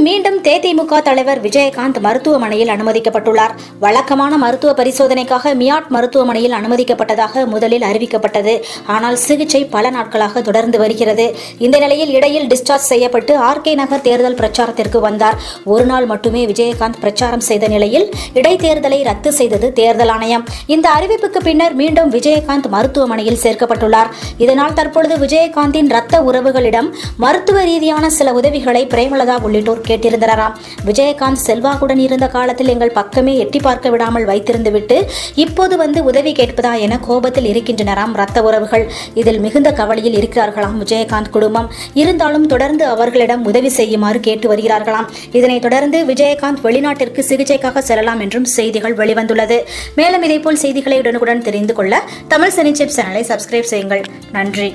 மீண்டும் தேதிமுக தலைவர் விஜயகாந்த் மருத்துவமனையில் அனுமதிக்கப்பட்டுள்ளார். வழக்கமான மருத்துவ பரிசோதனைக்காக மியாட் மருத்துவமனையில் அனுமதிக்கப்பட்டதாக முதலில் அறிவிக்கப்பட்டது. ஆனால் சிகிச்சை பல நாட்களாக தொடர்ந்து வருகிறது. இந்த நிலையில் இடையில் டிஸ்சார்ஜ் செய்யப்பட்டு ஆர்கே நகர் தேர்தல் பிரச்சாரத்திற்கு வந்தார். ஒரு நாள் மட்டுமே விஜயகாந்த் பிரச்சாரம் செய்த நிலையில் இடைத்தேர்தலை ரத்து செய்தது தேர்தல் ஆணையம். இந்த அறிவிப்புக்கு பின்னர் மீண்டும் விஜயகாந்த் மருத்துவமனையில் சேர்க்கப்பட்டுள்ளார். இதனால் தற்பொழுது விஜயகாந்தின் ரத்த உறவுகளிடம் மருத்துவ ரீதியான சில உதவிகளை பிரேமலதா உள்ளிட்ட உள்ளிட்டோர் கேட்டிருந்தனராம் விஜயகாந்த் செல்வாக்குடன் இருந்த காலத்தில் எங்கள் பக்கமே எட்டி பார்க்க விடாமல் வைத்திருந்து விட்டு இப்போது வந்து உதவி கேட்பதா என கோபத்தில் இருக்கின்றனராம் ரத்த உறவுகள். இதில் மிகுந்த கவலையில் இருக்கிறார்களாம் விஜயகாந்த் குடும்பம். இருந்தாலும் தொடர்ந்து அவர்களிடம் உதவி செய்யுமாறு கேட்டு வருகிறார்களாம். இதனைத் தொடர்ந்து விஜயகாந்த் வெளிநாட்டிற்கு சிகிச்சைக்காக செல்லலாம் என்றும் செய்திகள் வெளிவந்துள்ளது. மேலும் இதேபோல் செய்திகளை உடனுக்குடன் தெரிந்து கொள்ள தமிழ் சினி சிப் சேனலை சப்ஸ்கிரைப் செய்யுங்கள். நன்றி.